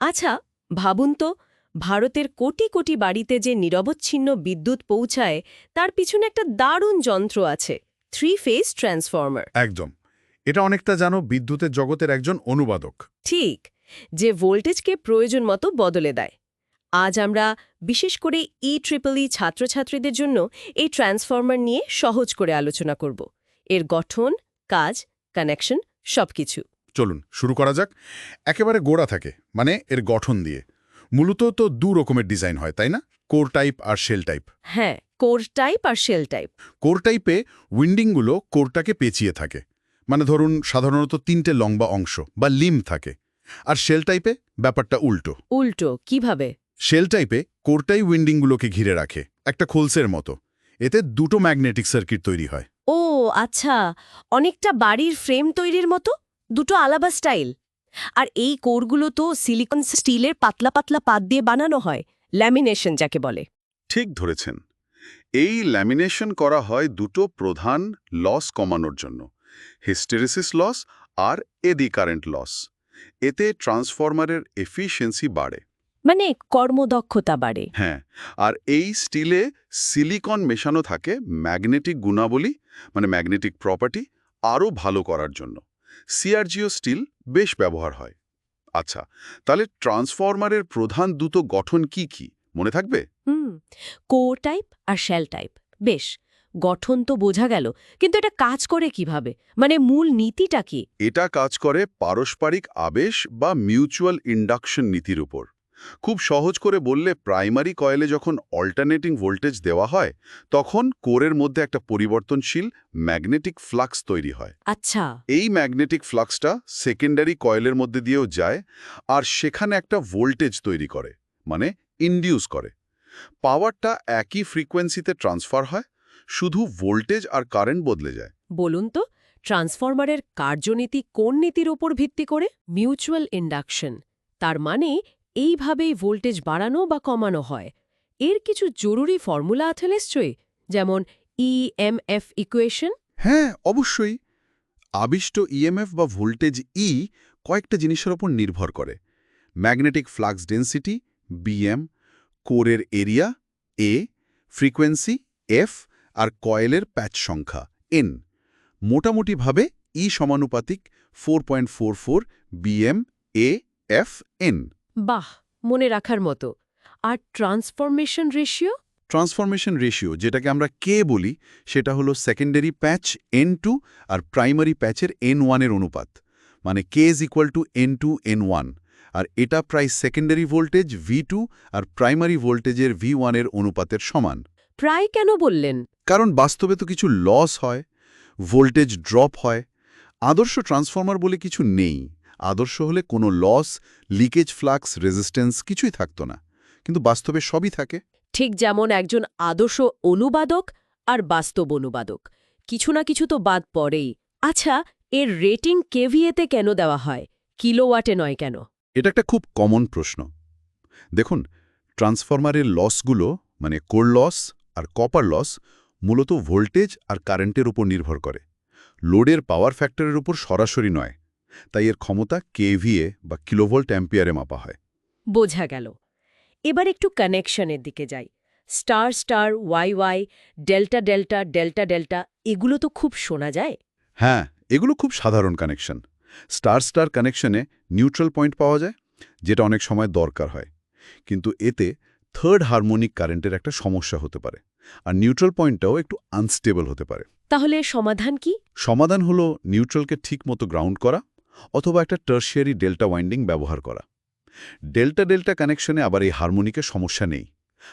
আচ্ছা ভাবুন তো ভারতের কোটি কোটি বাড়িতে যে নিরবচ্ছিন্ন বিদ্যুৎ পৌঁছায় তার পিছনে একটা দারুণ যন্ত্র আছে থ্রি ফেজ ট্রান্সফর্মার। একদম। এটা অনেকটা জানো বিদ্যুতের জগতের একজন অনুবাদক। ঠিক যে ভোল্টেজকে প্রয়োজন মতো বদলে দেয়। আজ আমরা বিশেষ করে ই ট্রিপল ই ছাত্রছাত্রীদের জন্য এই ট্রান্সফর্মার নিয়ে সহজ করে আলোচনা করব। এর গঠন কাজ কানেকশন সবকিছু। চলুন শুরু করা যাক। একেবারে গোড়া থাকে মানে এর গঠন দিয়ে। মূলত তো দু রকমের ডিজাইন হয় তাই না? কোর টাইপ আর শেল টাইপ। হ্যাঁ কোর টাইপ আর শেল টাইপ। কোর টাইপে উইন্ডিংগুলো কোরটাকে পেঁচিয়ে থাকে। মানে ধরুন সাধারণত তিনটে লম্বা অংশ বা লিম থাকে। আর শেল টাইপে ব্যাপারটা উল্টো। উল্টো কীভাবে? শেল টাইপে কোরটাই উইন্ডিংগুলোকে ঘিরে রাখে একটা খোলসের মতো। এতে দুটো ম্যাগনেটিক সার্কিট তৈরি হয়। ও আচ্ছা অনেকটা বাড়ির ফ্রেম তৈরির মতো? দুটো আলাবা স্টাইল। আর এই কোরগুলো তো সিলিকন স্টিলের পাতলা পাতলা পাত দিয়ে বানানো হয় ল্যামিনেশন যাকে বলে। ঠিক ধরেছেন। এই ল্যামিনেশন করা হয় দুটো প্রধান লস কমানোর জন্য হিস্টেরিসিস লস আর এডি কারেন্ট লস। এতে ট্রান্সফরমারের এফিসিয়েন্সি বাড়ে। মানে কর্মদক্ষতা বাড়ে। হ্যাঁ আর এই স্টিলে সিলিকন মেশানো থাকে ম্যাগনেটিক গুণাবলী মানে ম্যাগনেটিক প্রপার্টি আরও ভালো করার জন্য। সিআরজিও স্টিল বেশ ব্যবহার হয়। আচ্ছা তাহলে ট্রান্সফরমারের প্রধান দুটো গঠন কি কি? মনে থাকবে? হুম কো টাইপ আর শেল টাইপ। বেশ গঠন তো বোঝা গেল কিন্তু এটা কাজ করে কীভাবে? মানে মূল নীতিটা কি? এটা কাজ করে পারস্পরিক আবেশ বা মিউচুয়াল ইন্ডাকশন নীতির উপর। খুব সহজ করে বললে প্রাইমারি কয়েলে যখন অল্টারনেটিং ভোল্টেজ দেওয়া হয় তখন কোরের মধ্যে একটা পরিবর্তনশীল ম্যাগনেটিক ফ্লাক্স তৈরি হয়। আচ্ছা। এই ম্যাগনেটিক ফ্লাক্সটা সেকেন্ডারি কয়েলের মধ্যে দিয়েও যায় আর সেখানে একটা ভোল্টেজ তৈরি করে মানে ইন্ডিউস করে। পাওয়ারটা একই ফ্রিকোয়েন্সিতে ট্রান্সফার হয় শুধু ভোল্টেজ আর কারেন্ট বদলে যায়। বলুন তো ট্রান্সফরমারের কার্যনীতি কোন নীতির ওপর ভিত্তি করে? মিউচুয়াল ইন্ডাকশন তার মানে এইভাবেই ভোল্টেজ বাড়ানো বা কমানো হয়। এর কিছু জরুরি ফর্মুলা আছে নিশ্চয়ই, যেমন E ইএমএফ ইকুয়েশন হ্যাঁ অবশ্যই। আবিষ্ট ইএমএফ বা ভোল্টেজ ই কয়েকটা জিনিসের ওপর নির্ভর করে। ম্যাগনেটিক ফ্লাক্স ডেন্সিটি বিএম কোরের এরিয়া এ ফ্রিকোয়েন্সি এফ আর কয়েলের প্যাচ সংখ্যা এন মোটামুটিভাবে ই সমানুপাতিক four point four four BM A F N বাহ মনে রাখার মতো। আর ট্রান্সফরমেশন রেশিও ট্রান্সফরমেশন রেশিও যেটাকে আমরা কে বলি সেটা হলো সেকেন্ডারি প্যাচ এন টু আর প্রাইমারি প্যাচের এন ওয়ানের অনুপাত। মানে K is equal to N two N one আর এটা প্রায় সেকেন্ডারি ভোল্টেজ ভি টু আর প্রাইমারি ভোল্টেজের ভি ওয়ানের অনুপাতের সমান। প্রায় কেন বললেন? কারণ বাস্তবে তো কিছু লস হয় ভোল্টেজ ড্রপ হয়। আদর্শ ট্রান্সফর্মার বলে কিছু নেই। আদর্শ হলে কোনো লস লিকেজ ফ্লাক্স রেজিস্ট্যান্স কিছুই থাকতো না। কিন্তু বাস্তবে সবই থাকে। ঠিক যেমন একজন আদর্শ অনুবাদক আর বাস্তব অনুবাদক। কিছু না কিছু তো বাদ পড়েই। আচ্ছা এর রেটিং কেভিএতে কেন দেওয়া হয়? কিলোওয়াটে নয় কেন? এটা একটা খুব কমন প্রশ্ন। দেখুন ট্রান্সফরমারের লসগুলো মানে কোর লস আর কপার লস মূলত ভোল্টেজ আর কারেন্টের উপর নির্ভর করে। লোডের পাওয়ার ফ্যাক্টরের উপর সরাসরি নয়। তাই এর ক্ষমতা কেভিএ বা কিলোভোল্ট অ্যাম্পিয়ারে মাপা হয়। বোঝা গেল। এবার একটু কানেকশনের দিকে যাই। Star star Y Y delta delta delta delta এগুলো তো খুব শোনা যায়। হ্যাঁ এগুলো খুব সাধারণ কানেকশন স্টার স্টার কানেকশনে নিউট্রাল পয়েন্ট পাওয়া যায় যেটা অনেক সময় দরকার হয়। কিন্তু এতে থার্ড হারমোনিক কারেন্টের একটা সমস্যা হতে পারে। আর নিউট্রাল পয়েন্টটাও একটু আনস্টেবল হতে পারে। তাহলে সমাধান কি? সমাধান হলো নিউট্রালকে ঠিকমতো গ্রাউন্ড করা অথবা একটা টার্সিয়ারি ডেল্টা ওয়াইন্ডিং ব্যবহার করা। ডেল্টা ডেল্টা কানেকশনে আবার এই হারমোনিকের সমস্যা নেই।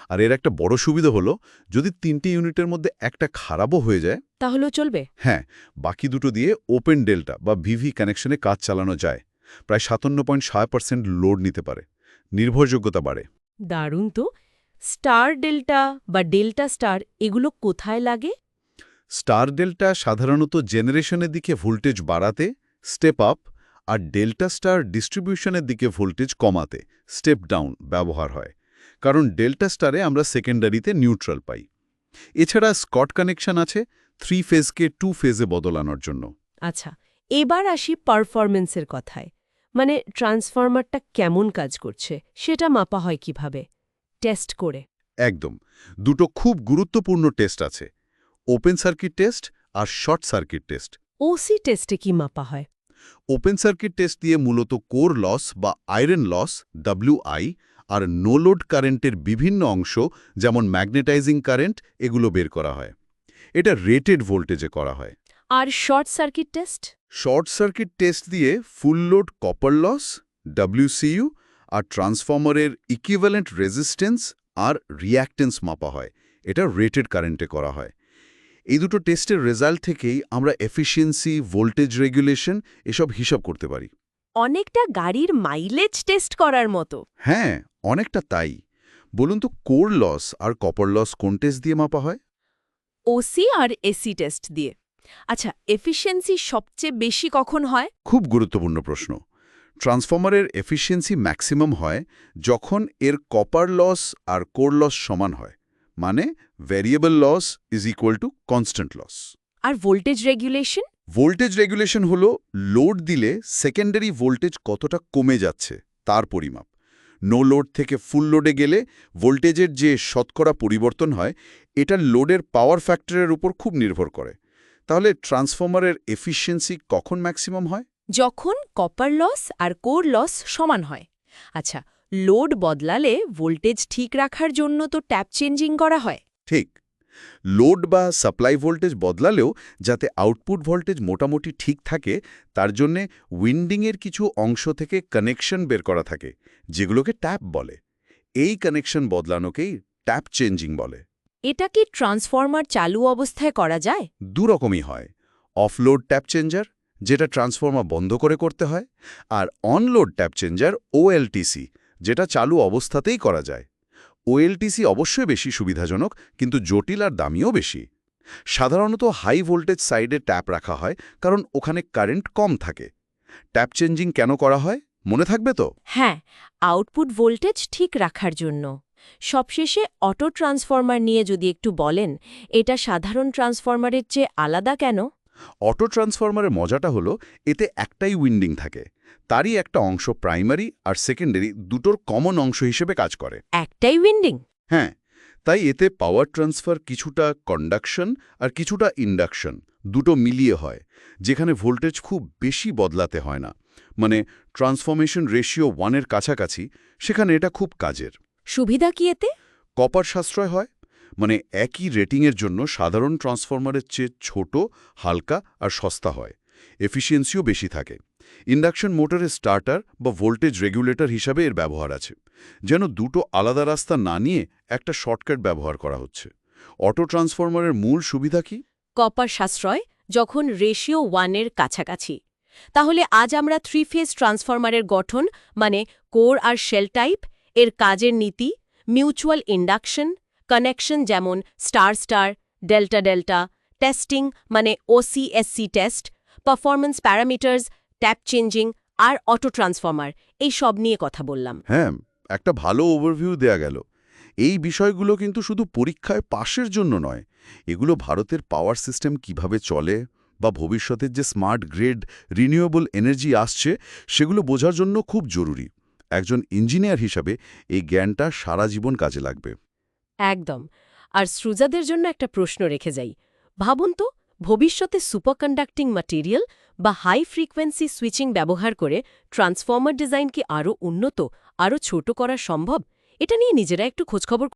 আর এর একটা বড় সুবিধা হলো যদি তিনটি ইউনিটের মধ্যে একটা খারাপও হয়ে যায় তাহলেও চলবে? হ্যাঁ বাকি দুটো দিয়ে ওপেন ডেল্টা বা ভিভি কানেকশনে কাজ চালানো যায়। প্রায় সাতান্ন পয়েন্ট ছয় পার্সেন্ট লোড নিতে পারে। নির্ভরযোগ্যতা বাড়ে। দারুণ তো। স্টার ডেল্টা বা ডেল্টা স্টার এগুলো কোথায় লাগে? স্টার ডেল্টা সাধারণত জেনারেশনের দিকে ভোল্টেজ বাড়াতে স্টেপ আপ আর ডেল্টা স্টার ডিস্ট্রিবিউশনের দিকে ভোল্টেজ কমাতে স্টেপ ডাউন ব্যবহার হয় কারণ ডেল্টা স্টারে আমরা সেকেন্ডারিতে নিউট্রাল পাই। এছাড়া স্কট কানেকশন আছে থ্রি ফেজকে টু ফেজে বদলানোর জন্য। আচ্ছা এবার আসি পারফরমেন্সের কথায়। মানে ট্রান্সফরমারটা কেমন কাজ করছে সেটা মাপা হয় কীভাবে? টেস্ট করে। একদম দুটো খুব গুরুত্বপূর্ণ টেস্ট আছে ওপেন সার্কিট টেস্ট আর শর্ট সার্কিট টেস্ট। ওসি টেস্টে কি মাপা হয়? ওপেন সার্কিট টেস্ট দিয়ে মূলত কোর লস বা আয়রন লস ডাব্লিউআই আর নোলোড কারেন্টের বিভিন্ন অংশ যেমন ম্যাগনেটাইজিং কারেন্ট এগুলো বের করা হয়। এটা রেটেড ভোল্টেজে করা হয়। আর short circuit test short circuit test দিয়ে full load copper loss W C U আর ট্রান্সফর্মারের ইকুইভ্যালেন্ট রেজিস্ট্যান্স আর রিঅ্যাক্টেন্স মাপা হয়। এটা রেটেড কারেন্টে করা হয়। এই দুটো টেস্টের রেজাল্ট থেকেই আমরা এফিসিয়েন্সি ভোল্টেজ রেগুলেশন এসব হিসাব করতে পারি। অনেকটা গাড়ির মাইলেজ টেস্ট করার মতো। হ্যাঁ অনেকটা তাই। বলুন তো কোর লস আর কপার লস কোন টেস্ট দিয়ে মাপা হয়? ওসি আর এসি টেস্ট দিয়ে। আচ্ছা এফিসিয়েন্সি সবচেয়ে বেশি কখন হয়? খুব গুরুত্বপূর্ণ প্রশ্ন। ট্রান্সফর্মারের এফিসিয়েন্সি ম্যাক্সিমাম হয় যখন এর কপার লস আর কোর লস সমান হয়। মানে variable loss is equal to constant loss R voltage regulation voltage regulation হল লোড দিলে সেকেন্ডারি ভোল্টেজ কতটা কমে যাচ্ছে তার পরিমাপ। নো লোড থেকে ফুল লোডে গেলে ভোল্টেজের যে শতকরা পরিবর্তন হয় এটা লোডের পাওয়ার ফ্যাক্টরের উপর খুব নির্ভর করে। তাহলে ট্রান্সফর্মারের এফিসিয়েন্সি কখন ম্যাক্সিমাম হয়? যখন কপার লস আর কোর লস সমান হয়। আচ্ছা লোড বদলালে ভোল্টেজ ঠিক রাখার জন্য তো ট্যাপ চেঞ্জিং করা হয়। ঠিক। লোড বা সাপ্লাই ভোল্টেজ বদলালেও যাতে আউটপুট ভোল্টেজ মোটামুটি ঠিক থাকে তার জন্যে উইন্ডিংয়ের কিছু অংশ থেকে কানেকশন বের করা থাকে যেগুলোকে ট্যাপ বলে। এই কানেকশন বদলানোকেই ট্যাপ চেঞ্জিং বলে। এটা কি ট্রান্সফর্মার চালু অবস্থায় করা যায়? দুরকমই হয়। অফলোড ট্যাপ চেঞ্জার যেটা ট্রান্সফর্মার বন্ধ করে করতে হয় আর অনলোড ট্যাপ চেঞ্জার ওএলটিসি যেটা চালু অবস্থাতেই করা যায়। ওএলটিসি অবশ্যই বেশি সুবিধাজনক, কিন্তু জটিল আর দামিও বেশি। সাধারণত হাই ভোল্টেজ সাইডে ট্যাপ রাখা হয়, কারণ ওখানে কারেন্ট কম থাকে। ট্যাপ চেঞ্জিং কেন করা হয়, মনে থাকবে তো? হ্যাঁ আউটপুট ভোল্টেজ ঠিক রাখার জন্য। সবশেষে অটো ট্রান্সফরমার নিয়ে যদি একটু বলেন, এটা সাধারণ ট্রান্সফরমারের চেয়ে আলাদা কেন? অটো ট্রান্সফরমারের মজাটা হলো এতে একটাই উইন্ডিং থাকে। তারই একটা অংশ প্রাইমারি আর সেকেন্ডারি দুটোর কমন অংশ হিসেবে কাজ করে। একটাই উইন্ডিং? হ্যাঁ তাই এতে পাওয়ার ট্রান্সফার কিছুটা কন্ডাকশন আর কিছুটা ইন্ডাকশন দুটো মিলিয়ে হয় যেখানে ভোল্টেজ খুব বেশি বদলাতে হয় না। মানে ট্রান্সফরমেশন রেশিও ওয়ানের কাছাকাছি সেখানে এটা খুব কাজের। সুবিধা কি এতে? কপার সাশ্রয় হয় মানে একই রেটিংয়ের জন্য সাধারণ ট্রান্সফরমারের চেয়ে ছোট, হালকা আর সস্তা হয়। এফিসিয়েন্সিও বেশি থাকে। ইন্ডাকশন মোটরের স্টার্টার বা ভোল্টেজ রেগুলেটর হিসাবে এর ব্যবহার আছে। যেন দুটো আলাদা রাস্তা না নিয়ে একটা শর্টকাট ব্যবহার করা হচ্ছে। অটো ট্রান্সফরমারের মূল সুবিধা কি? কপার সাশ্রয় যখন রেশিও ওয়ানের কাছাকাছি। তাহলে আজ আমরা থ্রি ফেজ ট্রান্সফরমারের গঠন মানে কোর আর শেল টাইপের কাজের নীতি মিউচুয়াল ইন্ডাকশন কানেকশন যেমন star star delta delta testing মানে OC SC test performance parameters tap changing আর অটো ট্রান্সফর্মার এই সব নিয়ে কথা বললাম। হ্যাঁ একটা ভালো ওভারভিউ দেয়া গেল। এই বিষয়গুলো কিন্তু শুধু পরীক্ষায় পাশের জন্য নয়, এগুলো ভারতের পাওয়ার সিস্টেম কীভাবে চলে বা ভবিষ্যতের যে স্মার্ট গ্রেড রিনিউয়েবল এনার্জি আসছে, সেগুলো বোঝার জন্য খুব জরুরি। একজন ইঞ্জিনিয়ার হিসাবে এই জ্ঞানটা সারা জীবন কাজে লাগবে। একদম। আর সৃজাদের জন্য একটা প্রশ্ন রেখে যাই। ভাবুন তো, ভবিষ্যতে সুপারকন্ডাক্টিং ম্যাটেরিয়াল বা হাই ফ্রিকোয়েন্সি সুইচিং ব্যবহার করে ট্রান্সফর্মার ডিজাইন কি আরও উন্নত আরও ছোট করা সম্ভব? এটা নিয়ে নিজেরা একটু খোঁজখবর